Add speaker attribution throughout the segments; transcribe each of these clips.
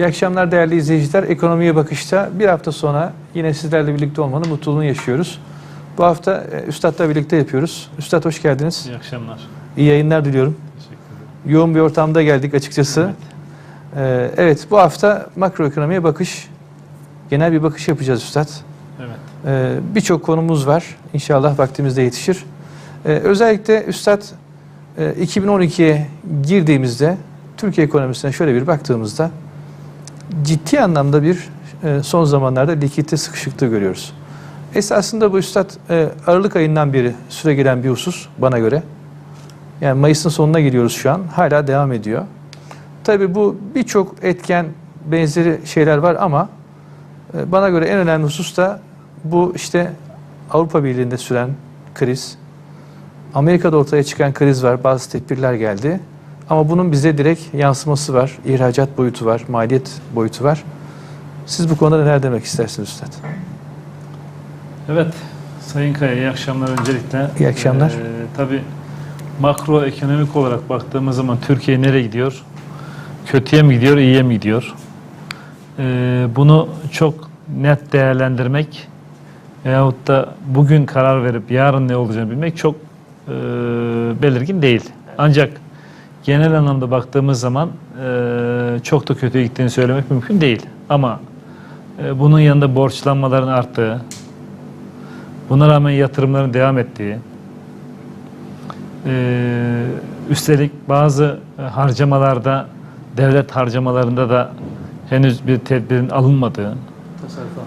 Speaker 1: İyi akşamlar değerli izleyiciler. Ekonomiye bakışta bir hafta sonra yine sizlerle birlikte olmanın mutluluğunu yaşıyoruz. Bu hafta e, Üstad'la birlikte yapıyoruz. Üstad hoş geldiniz.
Speaker 2: İyi akşamlar.
Speaker 1: İyi yayınlar diliyorum.
Speaker 2: Teşekkür ederim.
Speaker 1: Yoğun bir ortamda geldik açıkçası.
Speaker 2: Evet.
Speaker 1: Evet, evet bu hafta makroekonomiye bakış, genel bir bakış yapacağız Üstad.
Speaker 2: Evet.
Speaker 1: Ee, Birçok konumuz var. İnşallah vaktimizde yetişir. Ee, özellikle Üstad e, 2012'ye girdiğimizde Türkiye ekonomisine şöyle bir baktığımızda ciddi anlamda bir e, son zamanlarda likitte sıkışıklığı görüyoruz. Esasında bu Üstad e, Aralık ayından beri süre gelen bir husus bana göre. Yani Mayıs'ın sonuna geliyoruz şu an. Hala devam ediyor. Tabii bu birçok etken benzeri şeyler var ama e, bana göre en önemli husus da bu işte Avrupa Birliği'nde süren kriz. Amerika'da ortaya çıkan kriz var. Bazı tedbirler geldi. Ama bunun bize direkt yansıması var. İhracat boyutu var. Maliyet boyutu var. Siz bu konuda neler demek istersiniz Üstad?
Speaker 2: Evet. Sayın Kaya iyi akşamlar öncelikle.
Speaker 1: İyi akşamlar.
Speaker 2: Ee, tabii makroekonomik olarak baktığımız zaman Türkiye nereye gidiyor? Kötüye mi gidiyor, iyiye mi gidiyor? Ee, bunu çok net değerlendirmek veyahut da bugün karar verip yarın ne olacağını bilmek çok e, belirgin değil. Ancak genel anlamda baktığımız zaman e, çok da kötüye gittiğini söylemek mümkün değil. Ama e, bunun yanında borçlanmaların arttığı, buna rağmen yatırımların devam ettiği, e, üstelik bazı e, harcamalarda, devlet harcamalarında da henüz bir tedbirin alınmadığı,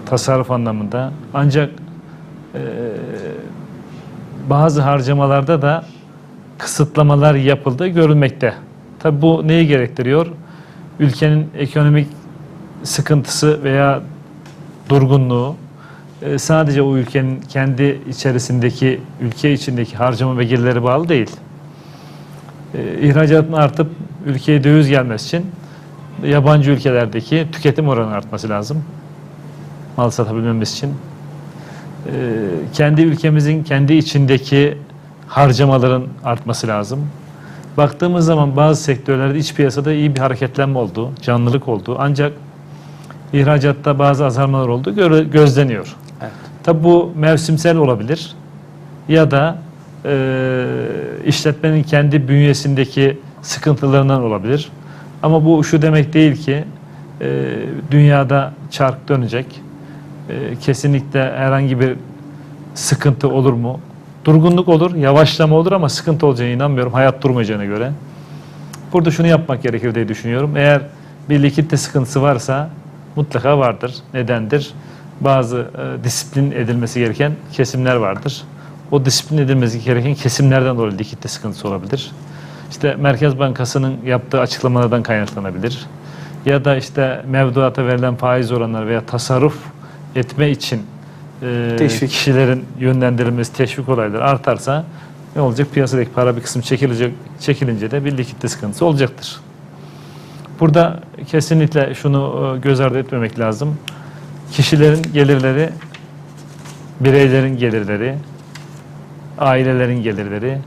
Speaker 2: tasarruf anlamında. Ancak e, bazı harcamalarda da kısıtlamalar yapıldığı görülmekte. Tabi bu neyi gerektiriyor? Ülkenin ekonomik sıkıntısı veya durgunluğu e, sadece o ülkenin kendi içerisindeki, ülke içindeki harcama ve gelirleri bağlı değil. E, İhracatın artıp ülkeye döviz gelmesi için yabancı ülkelerdeki tüketim oranı artması lazım. Mal satabilmemiz için. E, kendi ülkemizin kendi içindeki harcamaların artması lazım. Baktığımız zaman bazı sektörlerde iç piyasada iyi bir hareketlenme oldu, canlılık oldu. Ancak ihracatta bazı azalmalar oldu, gözleniyor.
Speaker 1: Evet.
Speaker 2: Tabi bu mevsimsel olabilir ya da e, işletmenin kendi bünyesindeki sıkıntılarından olabilir. Ama bu şu demek değil ki e, dünyada çark dönecek. E, kesinlikle herhangi bir sıkıntı olur mu? Durgunluk olur, yavaşlama olur ama sıkıntı olacağına inanmıyorum hayat durmayacağına göre. Burada şunu yapmak gerekir diye düşünüyorum. Eğer bir likitte sıkıntısı varsa mutlaka vardır. Nedendir? Bazı e, disiplin edilmesi gereken kesimler vardır. O disiplin edilmesi gereken kesimlerden dolayı likitte sıkıntısı olabilir. İşte Merkez Bankası'nın yaptığı açıklamalardan kaynaklanabilir. Ya da işte mevduata verilen faiz oranları veya tasarruf etme için e,
Speaker 1: Teşvik.
Speaker 2: kişilerin yönlendirilmesi, teşvik olayları artarsa ne olacak? Piyasadaki para bir kısım çekilecek, çekilince de bir likitte sıkıntısı olacaktır. Burada kesinlikle şunu e, göz ardı etmemek lazım. Kişilerin gelirleri, bireylerin gelirleri, ailelerin gelirleri,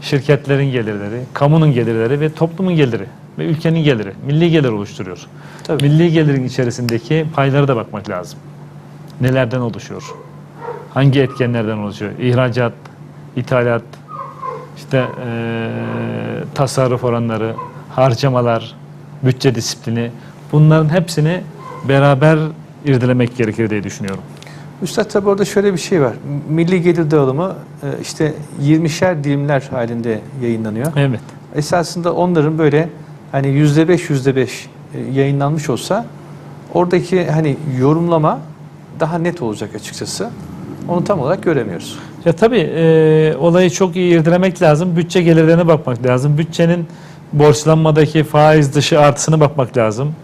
Speaker 2: şirketlerin gelirleri, kamunun gelirleri ve toplumun geliri ve ülkenin geliri, milli gelir oluşturuyor.
Speaker 1: Tabii.
Speaker 2: Milli gelirin içerisindeki paylara da bakmak lazım. Nelerden oluşuyor? Hangi etkenlerden oluşuyor? İhracat, ithalat, işte eee, tasarruf oranları, harcamalar, bütçe disiplini bunların hepsini beraber irdelemek gerekir diye düşünüyorum.
Speaker 1: Üstad tabi orada şöyle bir şey var. Milli gelir dağılımı e, işte 20'şer dilimler halinde yayınlanıyor.
Speaker 2: Evet.
Speaker 1: Esasında onların böyle hani yüzde beş yüzde beş e, yayınlanmış olsa oradaki hani yorumlama daha net olacak açıkçası. Onu tam olarak göremiyoruz.
Speaker 2: Ya tabii e, olayı çok iyi irdelemek lazım. Bütçe gelirlerine bakmak lazım. Bütçenin borçlanmadaki faiz dışı artısını bakmak lazım.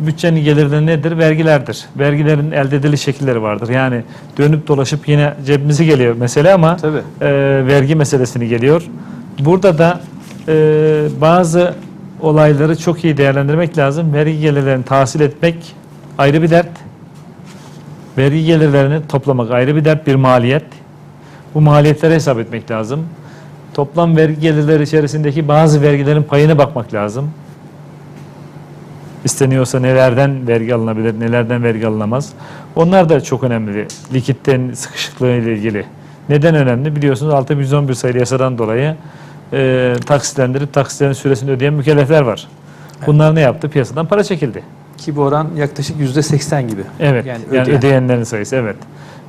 Speaker 2: Bütçenin gelirleri nedir? Vergilerdir. Vergilerin elde ediliş şekilleri vardır. Yani dönüp dolaşıp yine cebimize geliyor mesele ama
Speaker 1: Tabii.
Speaker 2: e, vergi meselesini geliyor. Burada da e, bazı olayları çok iyi değerlendirmek lazım. Vergi gelirlerini tahsil etmek ayrı bir dert. Vergi gelirlerini toplamak ayrı bir dert, bir maliyet. Bu maliyetleri hesap etmek lazım. Toplam vergi gelirleri içerisindeki bazı vergilerin payına bakmak lazım. isteniyorsa nelerden vergi alınabilir, nelerden vergi alınamaz. Onlar da çok önemli. Likitten sıkışıklığı ile ilgili. Neden önemli? Biliyorsunuz 6111 sayılı yasadan dolayı e, taksitlendirip taksitlerin süresini ödeyen mükellefler var. Bunlar ne yaptı? Piyasadan para çekildi.
Speaker 1: Ki bu oran yaklaşık %80 gibi.
Speaker 2: Evet.
Speaker 1: Yani
Speaker 2: Yani,
Speaker 1: ödeyen.
Speaker 2: ödeyenlerin sayısı evet.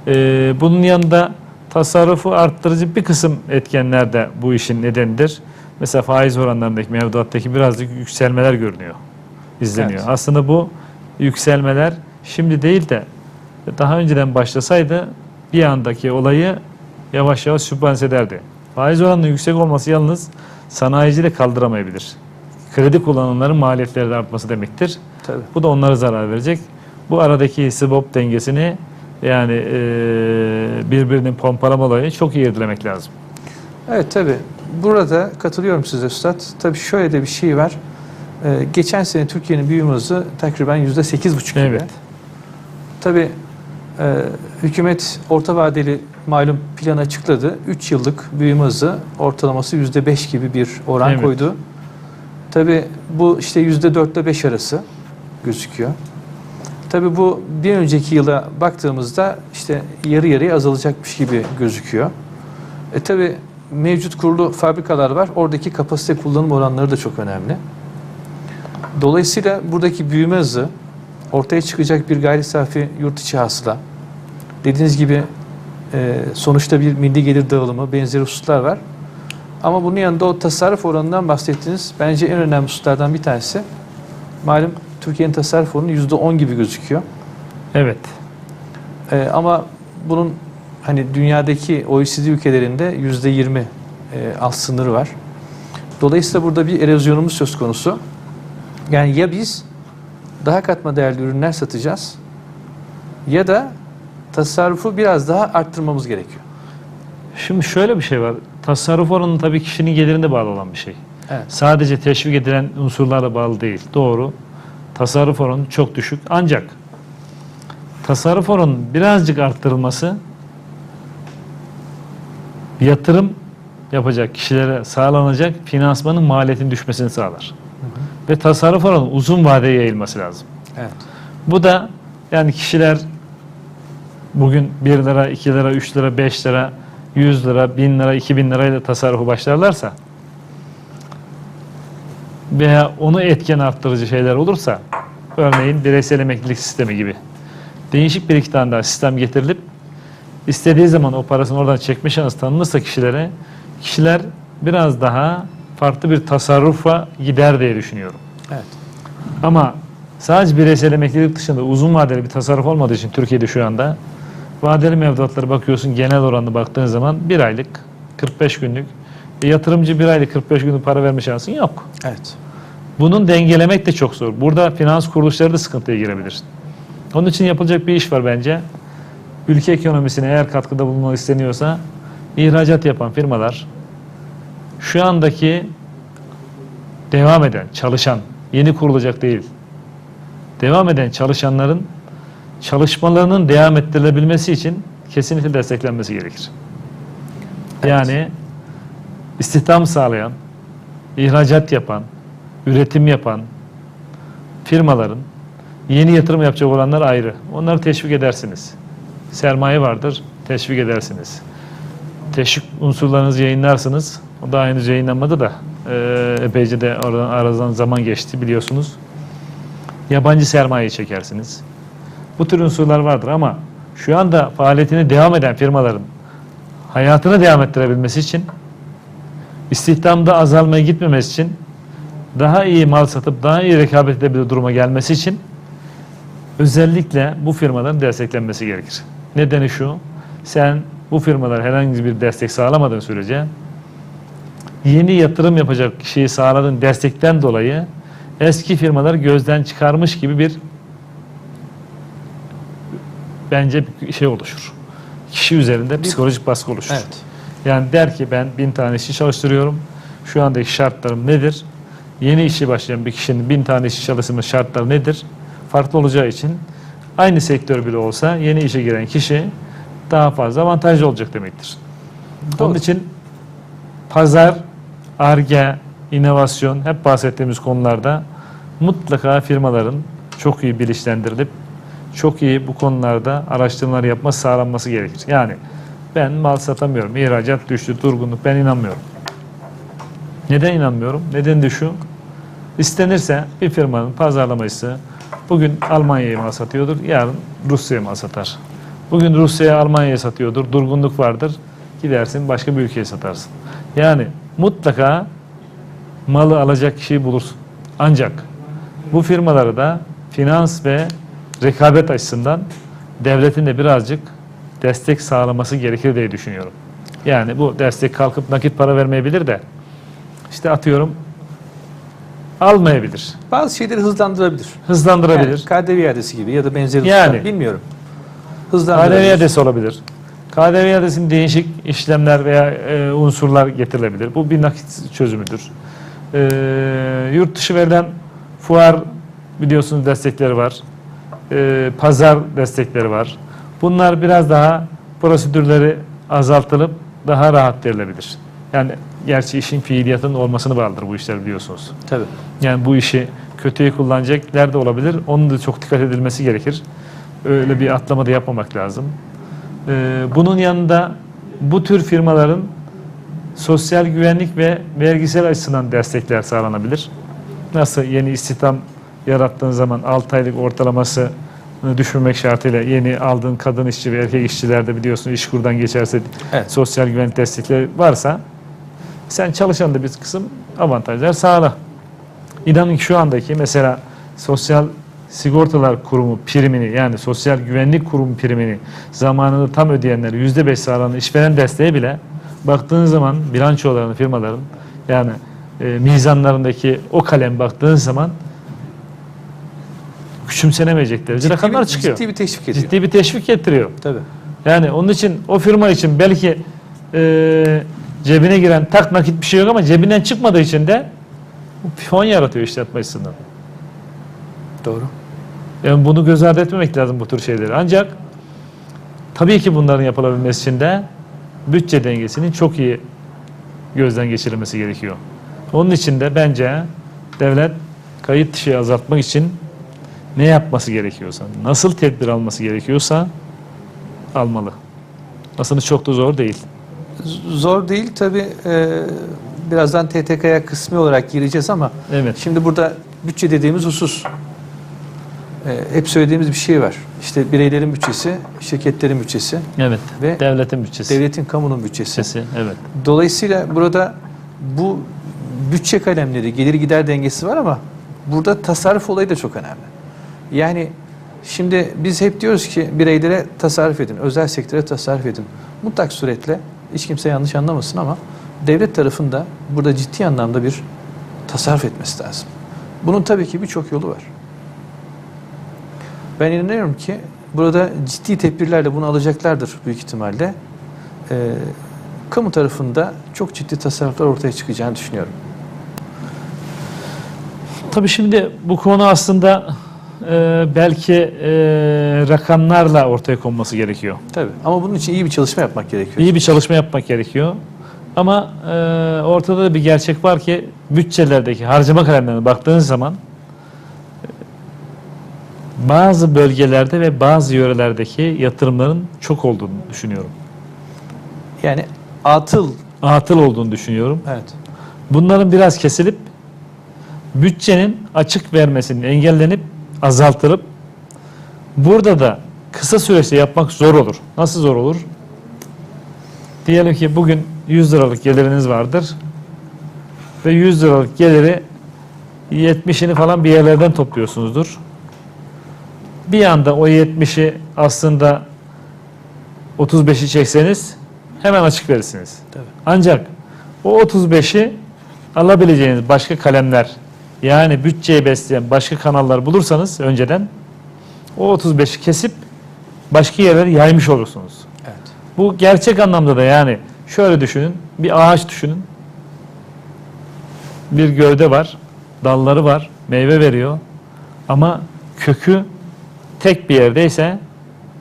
Speaker 2: Ee, bunun yanında tasarrufu arttırıcı bir kısım etkenler de bu işin nedenidir. Mesela faiz oranlarındaki mevduattaki birazcık yükselmeler görünüyor, izleniyor.
Speaker 1: Evet.
Speaker 2: Aslında bu yükselmeler şimdi değil de daha önceden başlasaydı bir andaki olayı yavaş yavaş sübvanse ederdi. Faiz oranının yüksek olması yalnız sanayici de kaldıramayabilir. Kredi kullananların maliyetleri de artması demektir.
Speaker 1: Tabii.
Speaker 2: Bu da onlara zarar verecek. Bu aradaki swap dengesini yani e, birbirinin pompalama olayını çok iyi irdilemek lazım.
Speaker 1: Evet tabii. Burada katılıyorum size Üstad. Tabii şöyle de bir şey var. Ee, geçen sene Türkiye'nin büyüme hızı takriben %8,5 gibi.
Speaker 2: Evet.
Speaker 1: Tabii e, hükümet orta vadeli malum plan açıkladı. 3 yıllık büyüme hızı ortalaması %5 gibi bir oran
Speaker 2: Evet.
Speaker 1: koydu. Tabii bu işte %4 ile 5 arası gözüküyor. Tabii bu bir önceki yıla baktığımızda işte yarı yarıya azalacakmış gibi gözüküyor. E tabii mevcut kurulu fabrikalar var. Oradaki kapasite kullanım oranları da çok önemli. Dolayısıyla buradaki büyüme hızı ortaya çıkacak bir gayri safi yurt içi hasıla. Dediğiniz gibi e, sonuçta bir milli gelir dağılımı, benzeri hususlar var. Ama bunun yanında o tasarruf oranından bahsettiğiniz bence en önemli hususlardan bir tanesi. Malum Türkiye'nin tasarruf oranı %10 gibi gözüküyor.
Speaker 2: Evet.
Speaker 1: E, ama bunun hani dünyadaki OECD ülkelerinde %20 e, alt sınırı var. Dolayısıyla burada bir erozyonumuz söz konusu. Yani ya biz daha katma değerli ürünler satacağız ya da tasarrufu biraz daha arttırmamız gerekiyor.
Speaker 2: Şimdi şöyle bir şey var. Tasarruf oranı tabii kişinin gelirine bağlı olan bir şey.
Speaker 1: Evet.
Speaker 2: Sadece teşvik edilen unsurlarla bağlı değil. Doğru. Tasarruf oranı çok düşük. Ancak tasarruf oranının birazcık arttırılması yatırım yapacak kişilere sağlanacak finansmanın maliyetinin düşmesini sağlar. Ve tasarruf oranı uzun vadeye yayılması lazım.
Speaker 1: Evet.
Speaker 2: Bu da yani kişiler bugün 1 lira, 2 lira, 3 lira, 5 lira, 100 lira, 1000 lira, 2000 lirayla tasarrufu başlarlarsa veya onu etken arttırıcı şeyler olursa örneğin bireysel emeklilik sistemi gibi değişik bir iki tane daha sistem getirilip istediği zaman o parasını oradan çekme şansı tanınırsa kişilere kişiler biraz daha farklı bir tasarrufa gider diye düşünüyorum.
Speaker 1: Evet.
Speaker 2: Ama sadece bireysel emeklilik dışında uzun vadeli bir tasarruf olmadığı için Türkiye'de şu anda vadeli mevduatlara bakıyorsun genel oranına baktığın zaman bir aylık 45 günlük yatırımcı bir aylık 45 günlük para verme şansın yok.
Speaker 1: Evet.
Speaker 2: Bunun dengelemek de çok zor. Burada finans kuruluşları da sıkıntıya girebilir. Onun için yapılacak bir iş var bence. Ülke ekonomisine eğer katkıda bulunmak isteniyorsa ihracat yapan firmalar şu andaki devam eden, çalışan, yeni kurulacak değil. Devam eden çalışanların çalışmalarının devam ettirilebilmesi için kesinlikle desteklenmesi gerekir. Yani istihdam sağlayan, ihracat yapan, üretim yapan firmaların yeni yatırım yapacak olanlar ayrı. Onları teşvik edersiniz. Sermaye vardır, teşvik edersiniz. Teşvik unsurlarınızı yayınlarsınız. O daha henüz yayınlanmadı da e, epeyce de oradan, aradan zaman geçti biliyorsunuz. Yabancı sermayeyi çekersiniz. Bu tür unsurlar vardır ama şu anda faaliyetine devam eden firmaların hayatını devam ettirebilmesi için istihdamda azalmaya gitmemesi için daha iyi mal satıp daha iyi rekabet edebilir duruma gelmesi için özellikle bu firmaların desteklenmesi gerekir. Nedeni şu, sen bu firmalar herhangi bir destek sağlamadığın sürece yeni yatırım yapacak kişiyi sağladığın destekten dolayı eski firmalar gözden çıkarmış gibi bir bence bir şey oluşur. Kişi üzerinde psikolojik baskı oluşur.
Speaker 1: Evet.
Speaker 2: Yani der ki ben bin tane işçi çalıştırıyorum. Şu andaki şartlarım nedir? Yeni işe başlayan bir kişinin bin tane işçi çalıştırma şartları nedir? Farklı olacağı için aynı sektör bile olsa yeni işe giren kişi daha fazla avantajlı olacak demektir. Onun
Speaker 1: Doğru.
Speaker 2: için pazar, arge, inovasyon hep bahsettiğimiz konularda mutlaka firmaların çok iyi bilinçlendirilip çok iyi bu konularda araştırmalar yapması sağlanması gerekir. Yani ben mal satamıyorum, ihracat düştü, durgunluk ben inanmıyorum. Neden inanmıyorum? Neden de şu. İstenirse bir firmanın pazarlamacısı bugün Almanya'ya mal satıyordur, yarın Rusya'ya mal satar. Bugün Rusya'ya Almanya'ya satıyordur, durgunluk vardır. Gidersin başka bir ülkeye satarsın. Yani mutlaka malı alacak kişiyi bulursun. Ancak bu firmaları da finans ve rekabet açısından devletin de birazcık destek sağlaması gerekir diye düşünüyorum. Yani bu destek kalkıp nakit para vermeyebilir de işte atıyorum almayabilir,
Speaker 1: Bazı şeyleri hızlandırabilir.
Speaker 2: hızlandırabilir.
Speaker 1: Yani KDV iadesi gibi ya da benzeri
Speaker 2: Yani.
Speaker 1: tutar, bilmiyorum.
Speaker 2: KDV
Speaker 1: Hızlandırabilir.
Speaker 2: iadesi olabilir. KDV iadesinin değişik işlemler veya e, unsurlar getirilebilir. Bu bir nakit çözümüdür. E, yurt dışı verilen fuar biliyorsunuz destekleri var. E, pazar destekleri var. Bunlar biraz daha prosedürleri azaltılıp daha rahat verilebilir. Yani gerçi işin fiiliyatının olmasını bağlıdır bu işler biliyorsunuz.
Speaker 1: Tabii.
Speaker 2: Yani bu işi kötüye kullanacaklar da olabilir. Onun da çok dikkat edilmesi gerekir. Öyle bir atlama da yapmamak lazım. Ee, bunun yanında bu tür firmaların sosyal güvenlik ve vergisel açısından destekler sağlanabilir. Nasıl yeni istihdam yarattığın zaman 6 aylık ortalaması düşürmek şartıyla yeni aldığın kadın işçi ve erkek işçilerde biliyorsun iş kurdan geçerse
Speaker 1: Evet.
Speaker 2: sosyal güvenlik destekleri varsa sen çalışan da bir kısım avantajlar sağla. İnanın ki şu andaki mesela Sosyal Sigortalar Kurumu primini yani Sosyal Güvenlik Kurumu primini zamanında tam ödeyenler %5 sağlanan işveren desteği bile baktığın zaman bilançolarını firmaların yani e, mizanlarındaki o kalem baktığın zaman küçümsenemeyecek derece
Speaker 1: Ciddi
Speaker 2: rakamlar
Speaker 1: bir,
Speaker 2: çıkıyor.
Speaker 1: Ciddi bir teşvik ediyor.
Speaker 2: Ciddi bir teşvik getiriyor.
Speaker 1: Tabii.
Speaker 2: Yani onun için o firma için belki e, cebine giren tak nakit bir şey yok ama cebinden çıkmadığı için de bu fon yaratıyor işletme açısından.
Speaker 1: Doğru.
Speaker 2: Yani bunu göz ardı etmemek lazım bu tür şeyleri. Ancak tabii ki bunların yapılabilmesi için de bütçe dengesinin çok iyi gözden geçirilmesi gerekiyor. Onun için de bence devlet kayıt dışı azaltmak için ne yapması gerekiyorsa, nasıl tedbir alması gerekiyorsa almalı. Aslında çok da zor değil.
Speaker 1: Zor değil tabii. e, birazdan TTK'ya kısmi olarak gireceğiz ama
Speaker 2: Evet.
Speaker 1: şimdi burada bütçe dediğimiz husus e, hep söylediğimiz bir şey var. İşte bireylerin bütçesi, şirketlerin bütçesi
Speaker 2: Evet.
Speaker 1: ve
Speaker 2: Devletin bütçesi.
Speaker 1: devletin kamunun bütçesi.
Speaker 2: bütçesi. Evet.
Speaker 1: Dolayısıyla burada bu bütçe kalemleri, gelir gider dengesi var ama burada tasarruf olayı da çok önemli. Yani şimdi biz hep diyoruz ki bireylere tasarruf edin, özel sektöre tasarruf edin. Mutlak suretle hiç kimse yanlış anlamasın ama devlet tarafında burada ciddi anlamda bir tasarruf etmesi lazım. Bunun tabii ki birçok yolu var. Ben inanıyorum ki burada ciddi tedbirlerle bunu alacaklardır büyük ihtimalle. Ee, kamu tarafında çok ciddi tasarruflar ortaya çıkacağını düşünüyorum.
Speaker 2: Tabii şimdi bu konu aslında e, belki e, rakamlarla ortaya konması gerekiyor.
Speaker 1: Tabii. Ama bunun için iyi bir çalışma yapmak gerekiyor.
Speaker 2: İyi bir çalışma yapmak gerekiyor. Ama e, ortada da bir gerçek var ki bütçelerdeki harcama kalemlerine baktığınız zaman e, bazı bölgelerde ve bazı yörelerdeki yatırımların çok olduğunu düşünüyorum.
Speaker 1: Yani atıl.
Speaker 2: Atıl olduğunu düşünüyorum.
Speaker 1: Evet.
Speaker 2: Bunların biraz kesilip bütçenin açık vermesinin engellenip azaltılıp burada da kısa süreçte yapmak zor olur. Nasıl zor olur? Diyelim ki bugün 100 liralık geliriniz vardır ve 100 liralık geliri 70'ini falan bir yerlerden topluyorsunuzdur. Bir anda o 70'i aslında 35'i çekseniz hemen açık verirsiniz.
Speaker 1: Tabii.
Speaker 2: Ancak o 35'i alabileceğiniz başka kalemler yani bütçeyi besleyen başka kanallar bulursanız önceden o 35'i kesip başka yerlere yaymış olursunuz.
Speaker 1: Evet.
Speaker 2: Bu gerçek anlamda da yani şöyle düşünün bir ağaç düşünün bir gövde var dalları var meyve veriyor ama kökü tek bir yerdeyse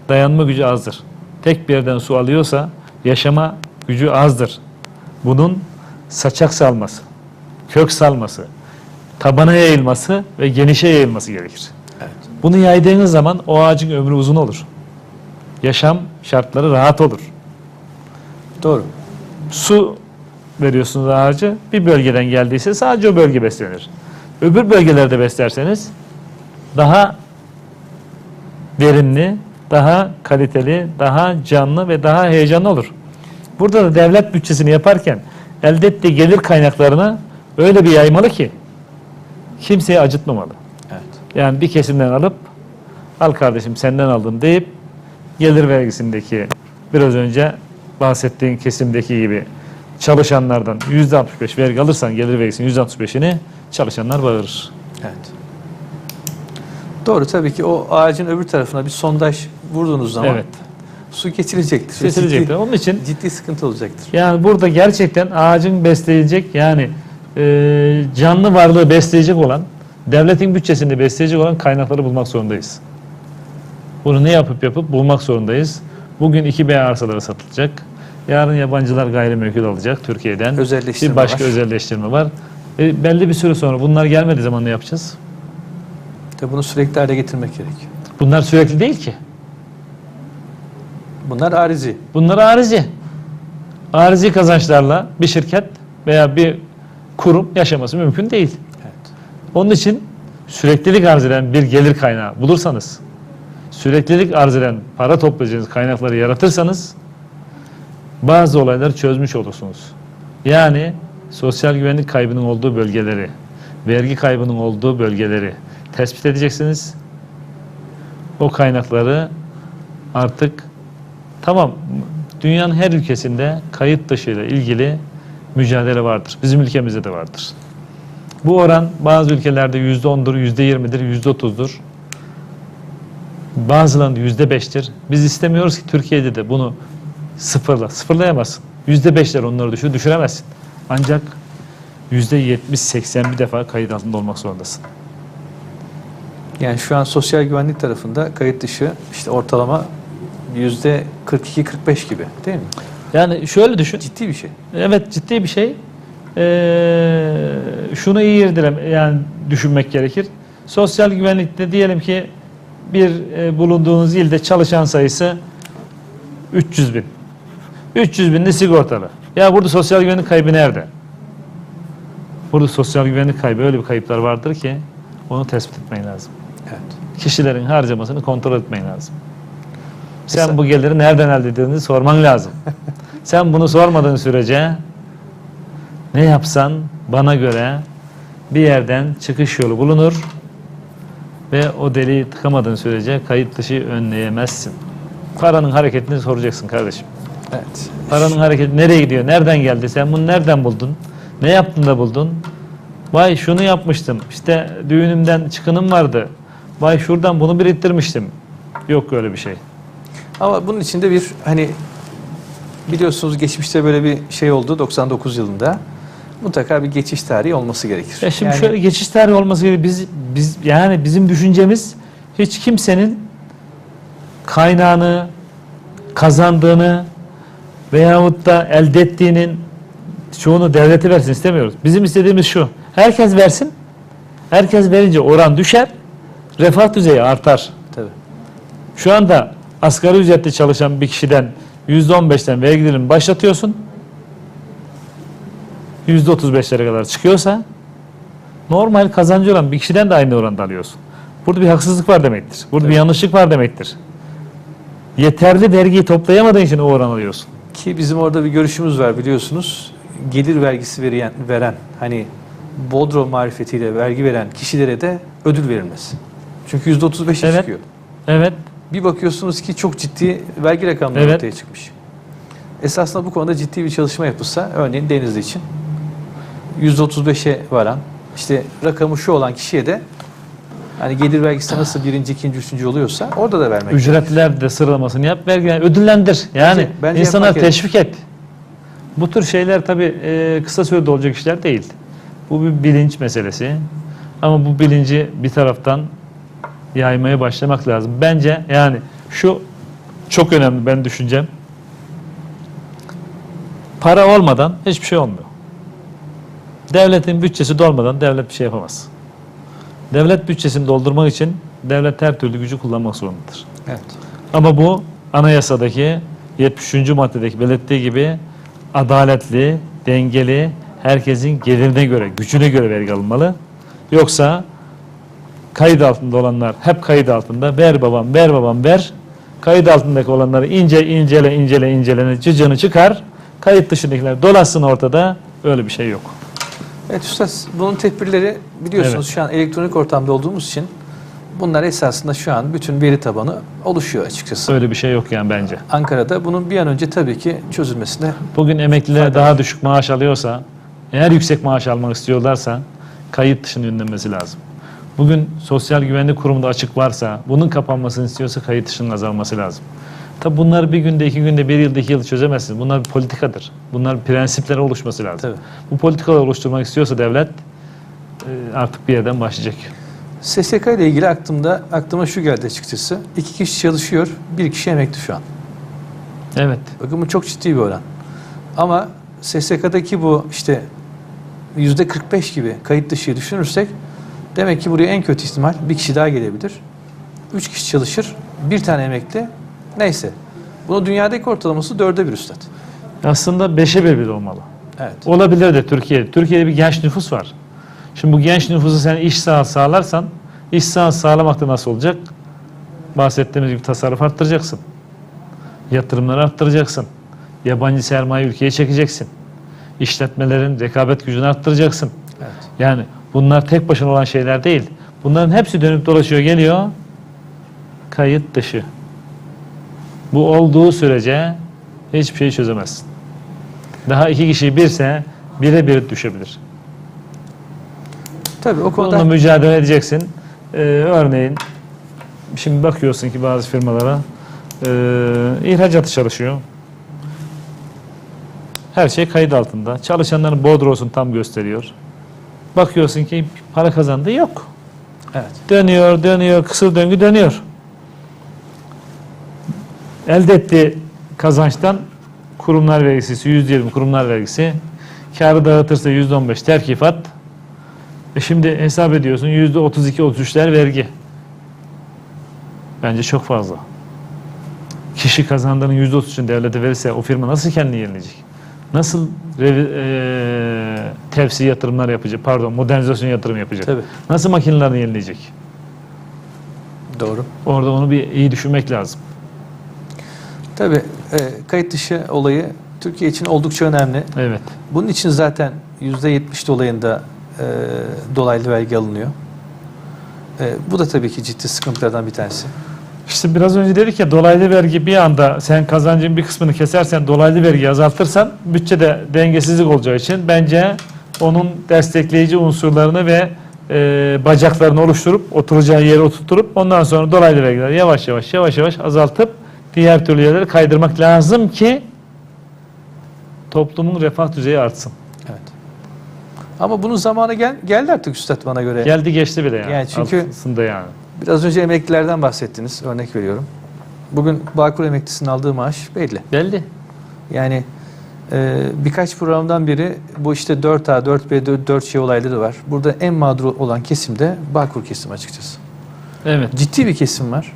Speaker 2: dayanma gücü azdır. Tek bir yerden su alıyorsa yaşama gücü azdır. Bunun saçak salması, kök salması, tabana yayılması ve genişe yayılması gerekir.
Speaker 1: Evet.
Speaker 2: Bunu yaydığınız zaman o ağacın ömrü uzun olur. Yaşam şartları rahat olur.
Speaker 1: Doğru.
Speaker 2: Su veriyorsunuz ağacı bir bölgeden geldiyse sadece o bölge beslenir. Öbür bölgelerde beslerseniz daha verimli, daha kaliteli, daha canlı ve daha heyecanlı olur. Burada da devlet bütçesini yaparken elde ettiği gelir kaynaklarını öyle bir yaymalı ki kimseyi acıtmamalı.
Speaker 1: Evet.
Speaker 2: Yani bir kesimden alıp al kardeşim senden aldım deyip gelir vergisindeki biraz önce bahsettiğin kesimdeki gibi çalışanlardan %65 vergi alırsan gelir vergisinin %65'ini çalışanlar bağırır.
Speaker 1: Evet. Doğru tabii ki o ağacın öbür tarafına bir sondaj vurduğunuz zaman
Speaker 2: Evet.
Speaker 1: su geçilecektir. Ciddi,
Speaker 2: Onun için
Speaker 1: ciddi sıkıntı olacaktır.
Speaker 2: yani burada gerçekten ağacın besleyecek yani e, canlı varlığı besleyecek olan devletin bütçesini besleyecek olan kaynakları bulmak zorundayız. Bunu ne yapıp yapıp bulmak zorundayız. Bugün 2B arsaları satılacak. Yarın yabancılar gayrimenkul alacak Türkiye'den.
Speaker 1: Özelleştirme
Speaker 2: bir başka
Speaker 1: var.
Speaker 2: özelleştirme var. E, belli bir süre sonra bunlar gelmediği zaman ne yapacağız?
Speaker 1: Tabii bunu sürekli hale getirmek gerekiyor.
Speaker 2: Bunlar sürekli değil ki.
Speaker 1: Bunlar arizi.
Speaker 2: Bunlar arizi. Arizi kazançlarla bir şirket veya bir kurum yaşaması mümkün değil.
Speaker 1: Evet.
Speaker 2: Onun için süreklilik arz eden bir gelir kaynağı bulursanız, süreklilik arz eden para toplayacağınız kaynakları yaratırsanız bazı olayları çözmüş olursunuz. Yani sosyal güvenlik kaybının olduğu bölgeleri, vergi kaybının olduğu bölgeleri tespit edeceksiniz. O kaynakları artık tamam dünyanın her ülkesinde kayıt dışıyla ilgili mücadele vardır. Bizim ülkemizde de vardır. Bu oran bazı ülkelerde yüzde ondur, yüzde yirmidir, yüzde otuzdur. Bazılarında yüzde beştir. Biz istemiyoruz ki Türkiye'de de bunu sıfırla. Sıfırlayamazsın. Yüzde beşler onları düşür, düşüremezsin. Ancak yüzde yetmiş, seksen bir defa kayıt altında olmak zorundasın.
Speaker 1: Yani şu an sosyal güvenlik tarafında kayıt dışı işte ortalama yüzde 42-45 gibi değil mi?
Speaker 2: Yani şöyle düşün.
Speaker 1: Ciddi bir şey.
Speaker 2: Evet ciddi bir şey. Ee, şunu iyi irdelem yani düşünmek gerekir. Sosyal güvenlikte diyelim ki bir e, bulunduğunuz ilde çalışan sayısı 300 bin. 300 binli sigortalı. Ya burada sosyal güvenlik kaybı nerede? Burada sosyal güvenlik kaybı öyle bir kayıplar vardır ki onu tespit etmen lazım.
Speaker 1: Evet.
Speaker 2: Kişilerin harcamasını kontrol etmen lazım. Sen bu geliri nereden elde ettiğini sorman lazım. Sen bunu sormadığın sürece ne yapsan bana göre bir yerden çıkış yolu bulunur ve o deliği tıkamadığın sürece kayıt dışı önleyemezsin. Paranın hareketini soracaksın kardeşim.
Speaker 1: Evet.
Speaker 2: Paranın hareketi nereye gidiyor? Nereden geldi? Sen bunu nereden buldun? Ne yaptın da buldun? Vay şunu yapmıştım. İşte düğünümden çıkınım vardı. Vay şuradan bunu biriktirmiştim. Yok öyle bir şey.
Speaker 1: Ama bunun içinde bir hani biliyorsunuz geçmişte böyle bir şey oldu 99 yılında. Mutlaka bir geçiş tarihi olması gerekir.
Speaker 2: Ya şimdi
Speaker 1: Yani
Speaker 2: şöyle geçiş tarihi olması gerekiyor. Biz, biz yani bizim düşüncemiz hiç kimsenin kaynağını, kazandığını veyahut da elde ettiğinin çoğunu devlete versin istemiyoruz. Bizim istediğimiz şu. Herkes versin. Herkes verince oran düşer. Refah düzeyi artar.
Speaker 1: tabii.
Speaker 2: Şu anda asgari ücretle çalışan bir kişiden %15'ten vergi dilimini başlatıyorsun. %35'lere kadar çıkıyorsa normal kazancı olan bir kişiden de aynı oranda alıyorsun. Burada bir haksızlık var demektir. Burada bir yanlışlık var demektir. Yeterli vergiyi toplayamadığın için o oran alıyorsun.
Speaker 1: Ki bizim orada bir görüşümüz var biliyorsunuz. Gelir vergisi veren, veren hani Bodro marifetiyle vergi veren kişilere de ödül verilmez. Çünkü %35'e
Speaker 2: Evet.
Speaker 1: çıkıyor.
Speaker 2: Evet.
Speaker 1: Bir bakıyorsunuz ki çok ciddi vergi rakamları
Speaker 2: Evet.
Speaker 1: ortaya çıkmış. Esasında bu konuda ciddi bir çalışma yapılsa örneğin Denizli için %35'e varan işte rakamı şu olan kişiye de hani gelir vergisi nasıl birinci, ikinci, üçüncü oluyorsa orada da vermek
Speaker 2: Ücretliler de sıralamasını yap, vergi yani ödüllendir. Yani
Speaker 1: Bence- bence
Speaker 2: insanlar teşvik et. Bu tür şeyler tabii e, kısa sürede olacak işler değil. Bu bir bilinç meselesi. Ama bu bilinci bir taraftan yaymaya başlamak lazım. Bence yani şu çok önemli ben düşüncem. Para olmadan hiçbir şey olmuyor. Devletin bütçesi dolmadan devlet bir şey yapamaz. Devlet bütçesini doldurmak için devlet her türlü gücü kullanmak zorundadır.
Speaker 1: Evet.
Speaker 2: Ama bu anayasadaki 73. maddedeki belirttiği gibi adaletli, dengeli, herkesin gelirine göre, gücüne göre vergi alınmalı. Yoksa kayıt altında olanlar hep kayıt altında. Ver babam, ver babam, ver. Kayıt altındaki olanları ince incele incele incelene cıcını çıkar. Kayıt dışındakiler dolaşsın ortada. Öyle bir şey yok.
Speaker 1: Evet Üstad bunun tedbirleri biliyorsunuz
Speaker 2: Evet.
Speaker 1: şu an elektronik ortamda olduğumuz için bunlar esasında şu an bütün veri tabanı oluşuyor açıkçası.
Speaker 2: Öyle bir şey yok yani bence.
Speaker 1: Ankara'da bunun bir an önce tabii ki çözülmesine
Speaker 2: Bugün emekliler
Speaker 1: Fayda
Speaker 2: daha
Speaker 1: var.
Speaker 2: düşük maaş alıyorsa, eğer yüksek maaş almak istiyorlarsa kayıt dışının önlenmesi lazım. Bugün Sosyal Güvenlik Kurumu'nda açık varsa, bunun kapanmasını istiyorsa kayıt dışının azalması lazım. Tabi bunları bir günde, iki günde, bir yılda, iki yılda çözemezsiniz. Bunlar bir politikadır. Bunlar prensiplere oluşması lazım.
Speaker 1: Tabii.
Speaker 2: Bu politikaları oluşturmak istiyorsa devlet e, artık bir yerden başlayacak.
Speaker 1: SSK ile ilgili aklımda aklıma şu geldi açıkçası. İki kişi çalışıyor, bir kişi emekli şu an.
Speaker 2: Evet.
Speaker 1: Bakın bu çok ciddi bir oran. Ama SSK'daki bu işte yüzde 45 gibi kayıt dışıyı düşünürsek demek ki buraya en kötü ihtimal bir kişi daha gelebilir. Üç kişi çalışır, bir tane emekli. Neyse. Bunu dünyadaki ortalaması dörde bir üstad.
Speaker 2: Aslında beşe bir bir olmalı.
Speaker 1: Evet.
Speaker 2: Olabilir de Türkiye. Türkiye'de bir genç nüfus var. Şimdi bu genç nüfusu sen iş saha sağlarsan, iş saha sağlamakta nasıl olacak? Bahsettiğimiz gibi tasarruf arttıracaksın. Yatırımları arttıracaksın. Yabancı sermaye ülkeye çekeceksin. İşletmelerin rekabet gücünü arttıracaksın.
Speaker 1: Evet.
Speaker 2: Yani bunlar tek başına olan şeyler değil. Bunların hepsi dönüp dolaşıyor geliyor. Kayıt dışı. Bu olduğu sürece hiçbir şey çözemezsin. Daha iki kişi birse bire bir düşebilir.
Speaker 1: Tabii o konuda
Speaker 2: Bununla mücadele edeceksin. Ee, örneğin şimdi bakıyorsun ki bazı firmalara e, ihracatı çalışıyor. Her şey kayıt altında. Çalışanların bordrosunu tam gösteriyor. Bakıyorsun ki para kazandığı yok.
Speaker 1: evet.
Speaker 2: Dönüyor, dönüyor, kısır döngü dönüyor. Elde ettiği kazançtan kurumlar vergisi, %20 kurumlar vergisi, karı dağıtırsa %15 terkifat. E şimdi hesap ediyorsun %32-33'ler vergi. Bence çok fazla. Kişi kazandığının %33'ünü devlete verirse o firma nasıl kendini yenileyecek? Nasıl revi- eee, tefsi yatırımlar yapacak? Pardon, modernizasyon yatırım yapacak?
Speaker 1: Tabii.
Speaker 2: Nasıl makinelerini yenileyecek?
Speaker 1: Doğru.
Speaker 2: Orada onu bir iyi düşünmek lazım.
Speaker 1: Tabii e, kayıt dışı olayı Türkiye için oldukça önemli.
Speaker 2: Evet.
Speaker 1: Bunun için zaten %70 dolayında e, dolaylı vergi alınıyor. E, bu da tabii ki ciddi sıkıntılardan bir tanesi.
Speaker 2: İşte biraz önce dedik ya dolaylı vergi bir anda sen kazancın bir kısmını kesersen dolaylı vergi azaltırsan bütçede dengesizlik olacağı için bence onun destekleyici unsurlarını ve e, bacaklarını oluşturup oturacağı yere oturtup ondan sonra dolaylı vergileri yavaş yavaş yavaş yavaş azaltıp diğer türlü yerlere kaydırmak lazım ki toplumun refah düzeyi artsın.
Speaker 1: Ama bunun zamanı gel, geldi artık Üstad bana göre.
Speaker 2: Geldi geçti bile yani.
Speaker 1: Yani çünkü-
Speaker 2: Aslında yani.
Speaker 1: Biraz önce emeklilerden bahsettiniz. Örnek veriyorum. Bugün Bağkur emeklisinin aldığı maaş belli.
Speaker 2: Belli.
Speaker 1: Yani e, birkaç programdan beri bu işte 4A, 4B, 4C olayları var. Burada en mağdur olan kesim de Bağkur kesim açıkçası.
Speaker 2: Evet.
Speaker 1: Ciddi bir kesim var.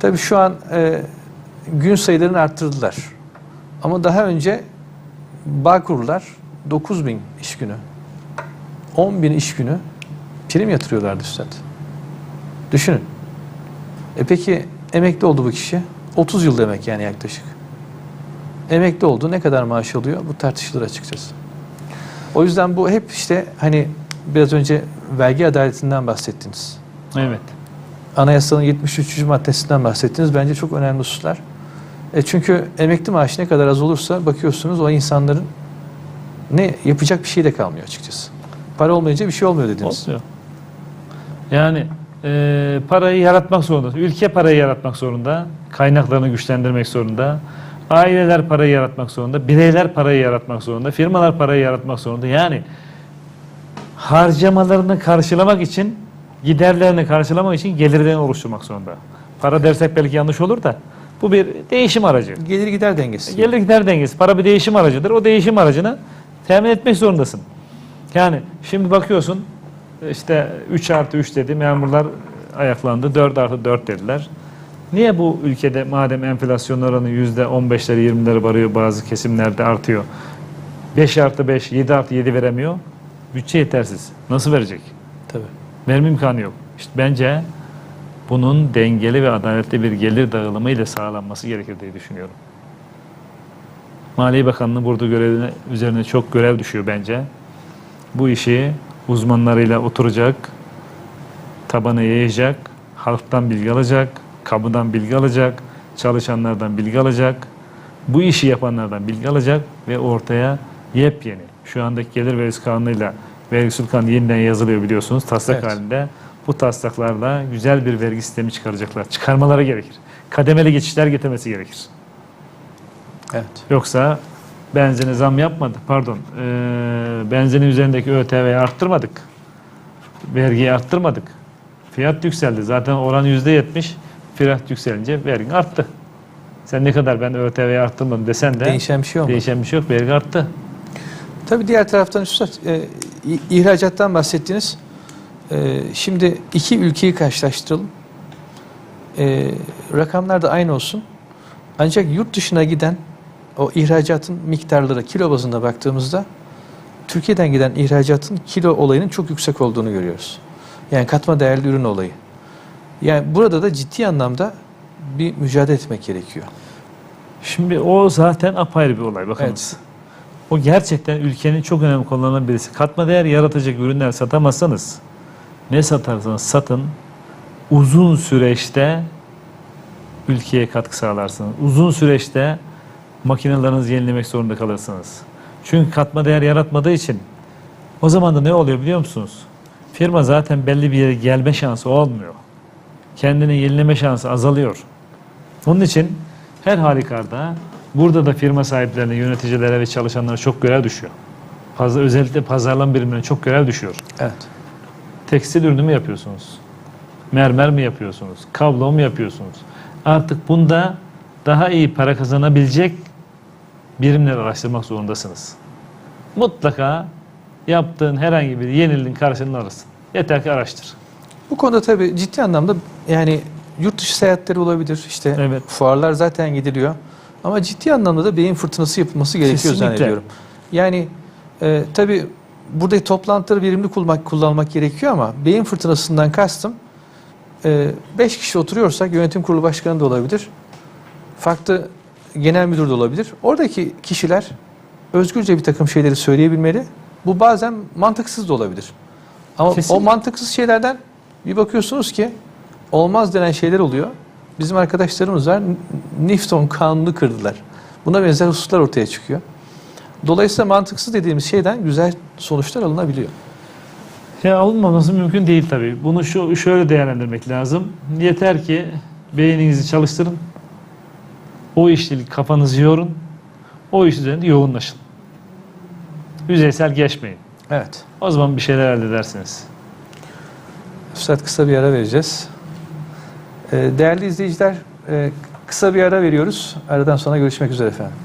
Speaker 1: Tabii şu an e, gün sayılarını arttırdılar. Ama daha önce Bağkurlar 9 bin iş günü, 10 bin iş günü prim yatırıyorlardı üstad. Düşünün. E peki emekli oldu bu kişi. 30 yıl demek yani yaklaşık. Emekli oldu. Ne kadar maaş alıyor? Bu tartışılır açıkçası. O yüzden bu hep işte hani biraz önce vergi adaletinden bahsettiniz.
Speaker 2: Evet.
Speaker 1: Anayasanın 73. maddesinden bahsettiniz. Bence çok önemli hususlar. E çünkü emekli maaşı ne kadar az olursa bakıyorsunuz o insanların ne yapacak bir şey de kalmıyor açıkçası. Para olmayınca bir şey olmuyor dediniz.
Speaker 2: Olmuyor. Yani e, parayı yaratmak zorunda. Ülke parayı yaratmak zorunda. Kaynaklarını güçlendirmek zorunda. Aileler parayı yaratmak zorunda. Bireyler parayı yaratmak zorunda. Firmalar parayı yaratmak zorunda. Yani harcamalarını karşılamak için giderlerini karşılamak için gelirlerini oluşturmak zorunda. Para dersek belki yanlış olur da bu bir değişim aracı.
Speaker 1: Gelir gider dengesi.
Speaker 2: Gelir gider dengesi. Para bir değişim aracıdır. O değişim aracını temin etmek zorundasın. Yani şimdi bakıyorsun işte 3 artı 3 dedi memurlar ayaklandı 4 artı 4 dediler. Niye bu ülkede madem enflasyon oranı yüzde 15'leri 20'leri varıyor bazı kesimlerde artıyor. 5 artı 5, 7 artı 7 veremiyor. Bütçe yetersiz. Nasıl verecek?
Speaker 1: Tabii.
Speaker 2: Verme imkanı yok. İşte bence bunun dengeli ve adaletli bir gelir dağılımı ile sağlanması gerekir diye düşünüyorum. Maliye Bakanlığı burada görevine, üzerine çok görev düşüyor bence. Bu işi uzmanlarıyla oturacak, tabanı yayacak, halktan bilgi alacak, kamudan bilgi alacak, çalışanlardan bilgi alacak, bu işi yapanlardan bilgi alacak ve ortaya yepyeni, şu andaki gelir vergisi kanunuyla vergi usul kanunu yeniden yazılıyor biliyorsunuz taslak
Speaker 1: Evet.
Speaker 2: halinde. Bu taslaklarla güzel bir vergi sistemi çıkaracaklar. Çıkarmaları gerekir. Kademeli geçişler getirmesi gerekir.
Speaker 1: Evet.
Speaker 2: Yoksa benzine zam yapmadı. Pardon. eee benzinin üzerindeki ÖTV'yi arttırmadık. Vergiyi arttırmadık. Fiyat yükseldi. Zaten oran yüzde yetmiş. Fiyat yükselince vergi arttı. Sen ne kadar ben ÖTV'yi arttırmadım desen de
Speaker 1: Değişen bir şey olmadı.
Speaker 2: değişen bir şey yok. Vergi arttı.
Speaker 1: Tabii diğer taraftan Üstad, e, ihracattan bahsettiniz. E, şimdi iki ülkeyi karşılaştıralım. E, rakamlar da aynı olsun. Ancak yurt dışına giden o ihracatın miktarları kilo bazında baktığımızda Türkiye'den giden ihracatın kilo olayının çok yüksek olduğunu görüyoruz. Yani katma değerli ürün olayı. Yani burada da ciddi anlamda bir mücadele etmek gerekiyor.
Speaker 2: Şimdi o zaten apayrı bir olay. Bakınız. O gerçekten ülkenin çok önemli konularından birisi. Katma değer yaratacak ürünler satamazsanız ne satarsanız satın uzun süreçte ülkeye katkı sağlarsınız. Uzun süreçte makinelerinizi yenilemek zorunda kalırsınız. Çünkü katma değer yaratmadığı için o zaman da ne oluyor biliyor musunuz? Firma zaten belli bir yere gelme şansı olmuyor. Kendini yenileme şansı azalıyor. Onun için her halükarda burada da firma sahiplerine, yöneticilere ve çalışanlara çok görev düşüyor. Fazla özellikle pazarlama birimlerine çok görev düşüyor.
Speaker 1: Evet.
Speaker 2: Tekstil ürünü mü yapıyorsunuz? Mermer mi yapıyorsunuz? Kablo mu yapıyorsunuz? Artık bunda daha iyi para kazanabilecek birimler araştırmak zorundasınız. Mutlaka yaptığın herhangi bir yeniliğin karşılığını alırsın. Yeter ki araştır.
Speaker 1: Bu konuda tabii ciddi anlamda yani yurt dışı seyahatleri olabilir. İşte
Speaker 2: Evet.
Speaker 1: fuarlar zaten gidiliyor. Ama ciddi anlamda da beyin fırtınası yapılması gerekiyor
Speaker 2: Kesinlikle.
Speaker 1: zannediyorum. Yani e, tabii burada toplantıları verimli kullanmak, kullanmak gerekiyor ama beyin fırtınasından kastım 5 kişi oturuyorsak yönetim kurulu başkanı da olabilir. Farklı genel müdür de olabilir. Oradaki kişiler özgürce bir takım şeyleri söyleyebilmeli. Bu bazen mantıksız da olabilir. Ama
Speaker 2: Kesinlikle.
Speaker 1: o mantıksız şeylerden bir bakıyorsunuz ki olmaz denen şeyler oluyor. Bizim arkadaşlarımız var. Newton kanunu kırdılar. Buna benzer hususlar ortaya çıkıyor. Dolayısıyla mantıksız dediğimiz şeyden güzel sonuçlar alınabiliyor.
Speaker 2: Ya olmaması mümkün değil tabii. Bunu şu şöyle değerlendirmek lazım. Yeter ki beyninizi çalıştırın. O işle kafanızı yorun. O iş üzerinde yoğunlaşın. Yüzeysel geçmeyin.
Speaker 1: Evet.
Speaker 2: O zaman bir şeyler elde edersiniz.
Speaker 1: Üstad kısa bir ara vereceğiz. Ee, Değerli izleyiciler, e, kısa bir ara veriyoruz. Aradan sonra görüşmek üzere efendim.